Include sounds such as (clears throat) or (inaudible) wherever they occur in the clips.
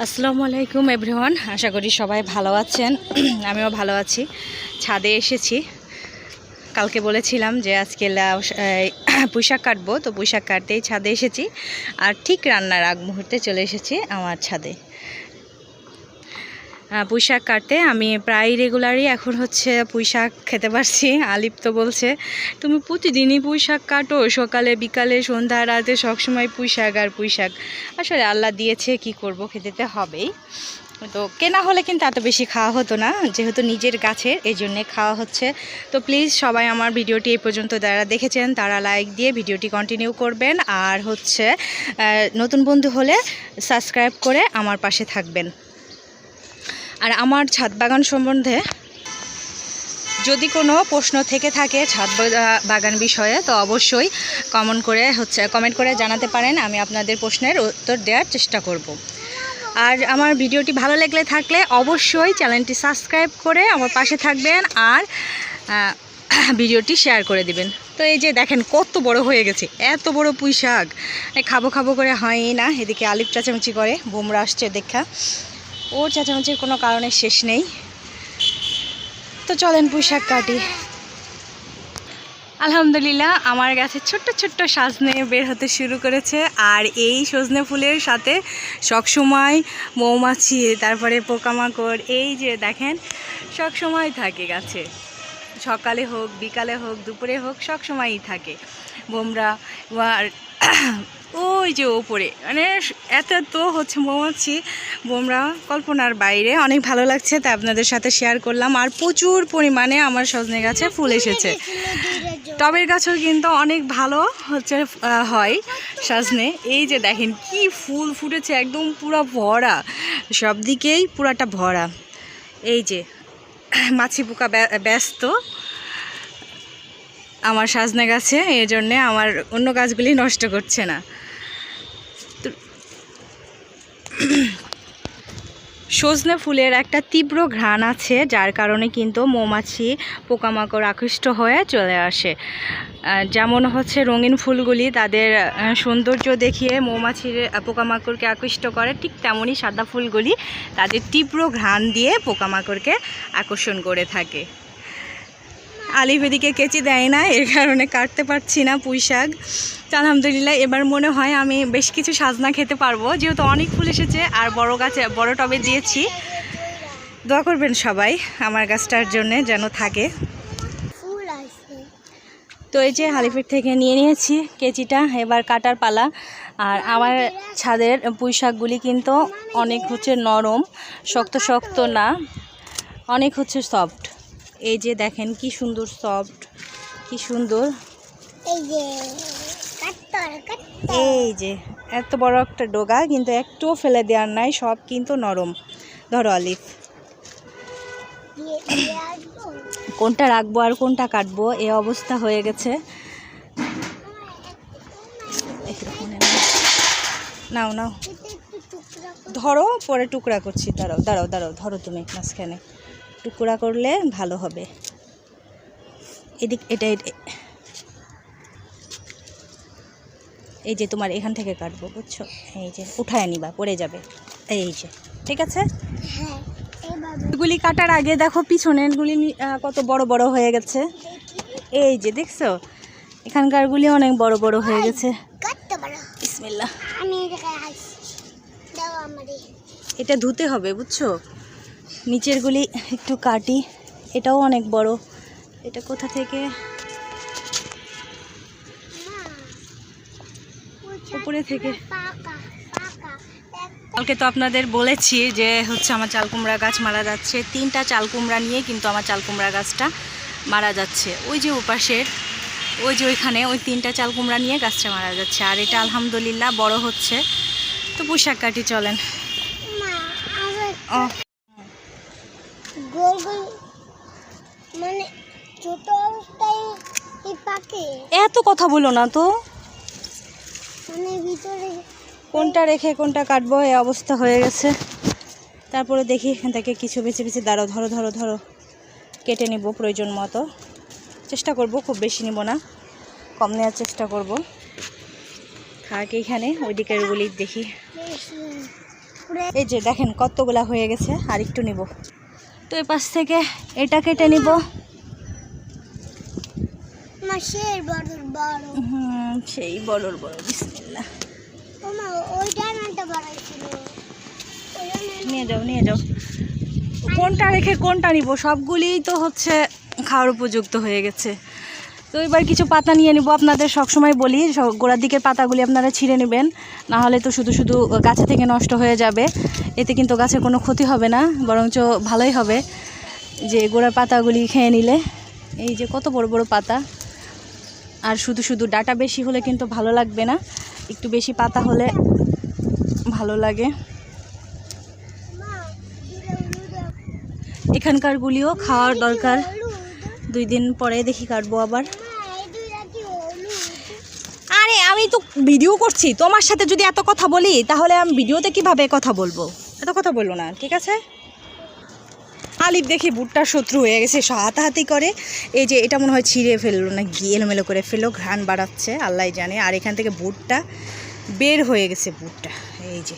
আসসালামু আলাইকুম এভরিওয়ান আশা করি সবাই ভালো আছেন। (clears throat) আমিও ভালো আছি। ছাদে এসেছি। কালকে বলেছিলাম যে আজকে (clears throat) পোশাক কাটবো, তো পোশাক কাটতেই ছাদে এসেছি। আর ঠিক রান্নার আগ মুহূর্তে চলে এসেছি আমার ছাদে। পুঁইশাক কাটতে। আমি প্রায় রেগুলারই এখন হচ্ছে পুঁইশাক খেতে পারছি। আলিপ তো বলছে, তুমি প্রতিদিনই পুঁইশাক কাটো। সকালে, বিকালে, সন্ধ্যা, রাতে সবসময় পুঁইশাক আর পুঁইশাক। আসলে আল্লাহ দিয়েছে, কি করব, খেতে হবেই। তো কেনা হলে কিন্তু এত বেশি খাওয়া হতো না, যেহেতু নিজের গাছের, এই জন্যে খাওয়া হচ্ছে। তো প্লিজ সবাই আমার ভিডিওটি এই পর্যন্ত যারা দেখেছেন, তারা লাইক দিয়ে ভিডিওটি কন্টিনিউ করবেন। আর হচ্ছে নতুন বন্ধু হলে সাবস্ক্রাইব করে আমার পাশে থাকবেন। আর আমার ছাদ বাগান সম্বন্ধে যদি কোনো প্রশ্ন থেকে থাকে ছাদ বাগান বিষয়ে, তো অবশ্যই কমন করে হচ্ছে কমেন্ট করে জানাতে পারেন, আমি আপনাদের প্রশ্নের উত্তর দেওয়ার চেষ্টা করব। আর আমার ভিডিওটি ভালো লাগলে থাকলে অবশ্যই চ্যানেলটি সাবস্ক্রাইব করে আমার পাশে থাকবেন আর (clears throat) ভিডিওটি শেয়ার করে দিবেন। তো এই যে দেখেন কত বড় হয়ে গেছে, এত বড় পুঁই শাক। খাব খাব করে হয়ই না, এদিকে আলিপ চাচামেচি করে, বোমরা আসছে দেখা। ওর চেঁচামেচির কোনো কারণে শেষ নেই। তো চলেন পুঁই শাক কাটি। আলহামদুলিল্লাহ, আমার গাছে ছোট্ট ছোট্ট সাজনে বের হতে শুরু করেছে। আর এই সজনে ফুলের সাথে সবসময় মৌমাছি, তারপরে পোকামাকড়, এই যে দেখেন, সবসময় থাকে গাছে। সকালে হোক, বিকালে হোক, দুপুরে হোক সব সময়ই থাকে। বোমরা ওই যে ওপরে মানে এত এত হচ্ছে মৌমাছি, বোমরা, কল্পনার বাইরে, অনেক ভালো লাগছে, তাই আপনাদের সাথে শেয়ার করলাম। আর প্রচুর পরিমাণে আমার সজনে গাছে ফুল এসেছে। টবের গাছও কিন্তু অনেক ভালো হচ্ছে হয় সাজনে। এই যে দেখেন কি ফুল ফুটেছে, একদম পুরো ভরা। সব দিকেই পুরাটা ভরা। এই যে, মাছি পোকা ব্য- ব্যস্ত। আমার সাজনে গাছে, এই জন্যে আমার অন্য গাছগুলি নষ্ট করছে না। (clears throat) সজনে ফুলের একটা তীব্র ঘ্রাণ আছে, যার কারণে কিন্তু মৌমাছি পোকামাকড় আকৃষ্ট হয়ে চলে আসে। যেমন হচ্ছে রঙিন ফুলগুলি, তাদের সৌন্দর্য দেখিয়ে মৌমাছির পোকামাকড়কে আকৃষ্ট করে, ঠিক তেমনই সাদা ফুলগুলি তাদের তীব্র ঘ্রাণ দিয়ে পোকামাকড়কে আকর্ষণ করে থাকে। আলিফ এদিকে কেচি দেয় না এর কারণে কাটতে পারছি না পুঁই শাক। তো আলহামদুলিল্লাহ এবার মনে হয় আমি বেশ কিছু সাজনা খেতে পারব। যেহেতু অনেক ফুল এসেছে আর বড় গাছে বড় টবে দিয়েছি। দোয়া করবেন সবাই আমার গাছটার জন্যে যেন থাকে। তো এই যে হালিফের থেকে নিয়ে নিয়েছি কেচিটা এবার কাটার পালা। আর আমার ছাদের পুঁই শাকগুলি কিন্তু অনেক হচ্ছে নরম শক্ত শক্ত না অনেক হচ্ছে সফট এই যে দেখেন কি সুন্দর সফট কি সুন্দর। এই যে এত বড় একটা ডোগা কিন্তু একটুও ফেলে দেওয়ার নাই সব কিন্তু নরম। ধরো আসব কোনটা রাখব আর কোনটা কাটবো? এ অবস্থা হয়ে গেছে। নাও। নাও। ধরো পরে টুকরা করছি। দাঁড়াও দাঁড়াও দাঁড়াও ধরো তুমি মাঝখানে। টুকরা করলে ভালো হবে। এদিক এটা এই যে তোমার এখান থেকে কাটবো বুঝছ? এই যে উঠায় নিবা পড়ে যাবে। এই যে ঠিক আছে? হ্যাঁ এগুলি কাটার আগে দেখো পিছনেরগুলি কত বড় বড় হয়ে গেছে। এই যে দেখছ? এখানকারগুলি অনেক বড় বড় হয়ে গেছে। এটা ধুতে হবে বুঝছ? নিচেরগুলি একটু কাটি। এটাও অনেক বড়। এটা কোথা থেকে? উপরে থেকে। কালকে তো আপনাদের বলেছি যে হচ্ছে আমার চাল কুমড়া গাছ মারা যাচ্ছে। তিনটা চাল কুমড়া নিয়ে কিন্তু আমার চাল কুমড়া গাছটা মারা যাচ্ছে। ওই যে ওপাশের ওই যে ওইখানে ওই তিনটা চাল কুমড়া নিয়ে গাছটা মারা যাচ্ছে। আর এটা আলহামদুলিল্লাহ বড় হচ্ছে। তো পোশাক কাটি চলেন। ও। গোল গোল মানে ছোট অবস্থায় পাকে এত কথা বলো না তো। মানে ভিতরে কোনটা রেখে কোনটা কাটবো এই অবস্থা হয়ে গেছে। তারপরে দেখি এখান থেকে কিছু বেছে বেছে দাঁড়ো ধরো ধরো ধরো কেটে নিব প্রয়োজন মতো। চেষ্টা করব খুব বেশি নিব না কম নেওয়ার চেষ্টা করব। থাক এইখানে ওই দিকের গুলি দেখি। এই যে দেখেন কতগুলা হয়ে গেছে আর একটু নিব। তো এই পাশ থেকে এটা কেটে নিব। সেই বড়র বড়। নিয়ে যাও নিয়ে যাও। কোনটা রেখে কোনটা নিব? সবগুলিই তো হচ্ছে খাওয়ার উপযুক্ত হয়ে গেছে। তো এবার কিছু পাতা নিয়ে নিব। আপনাদের সবসময় বলি গোড়ার দিকের পাতাগুলি আপনারা ছিঁড়ে নেবেন। না হলে তো শুধু শুধু গাছে থেকে নষ্ট হয়ে যাবে। এতে কিন্তু গাছের কোনো ক্ষতি হবে না বরঞ্চ ভালোই হবে যে গোড়ার পাতাগুলি খেয়ে নিলে। এই যে কত বড় বড় পাতা। আর শুধু শুধু ডাটা বেশি হলে কিন্তু ভালো লাগবে না একটু বেশি পাতা হলে ভালো লাগে। মা, দুটো হলুদ, এখানকার গুলিও খাওয়ার দরকার। দুই দিন পরে দেখি কাটবো আবার? আরে আমি তো ভিডিও করছি তোমার সাথে যদি এত কথা বলি তাহলে আমি ভিডিওতে কীভাবে কথা বলব? এত কথা বলব না ঠিক আছে? আলিফ দেখি বুটটার শত্রু হয়ে গেছে হাতাহাতি করে। এই যে এটা মনে হয় ছিঁড়ে ফেলল না গিয়ে এলোমেলো করে ফেলল ঘ্রাণ বাড়াচ্ছে আল্লাহ জানে। আর এখান থেকে বুটটা বের হয়ে গেছে বুটটা। এই যে।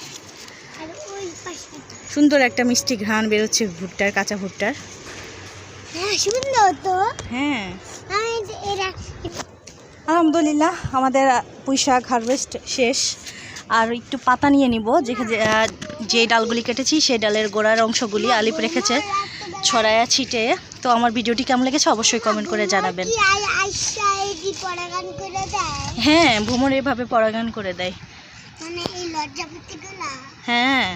সুন্দর একটা মিষ্টি ঘ্রাণ বেরোচ্ছে ভুট্টার কাঁচা ভুট্টার। হ্যাঁ সুন্দর তো। হ্যাঁ। আলহামদুলিল্লাহ আমাদের পুঁই শাক হারভেস্ট শেষ। আর একটু পাতা নিয়ে নিব যেখানে যে ডালগুলি কেটেছি সেই ডালের গোড়ার অংশগুলি আলিপ রেখেছে ছড়ায়া ছিটে তো আমার ভিডিওটি কেমন লেগেছে অবশ্যই কমেন্ট করে জানাবেন। হ্যাঁ ভ্রমণ এভাবে পরাগান করে দেয়। মানে হ্যাঁ।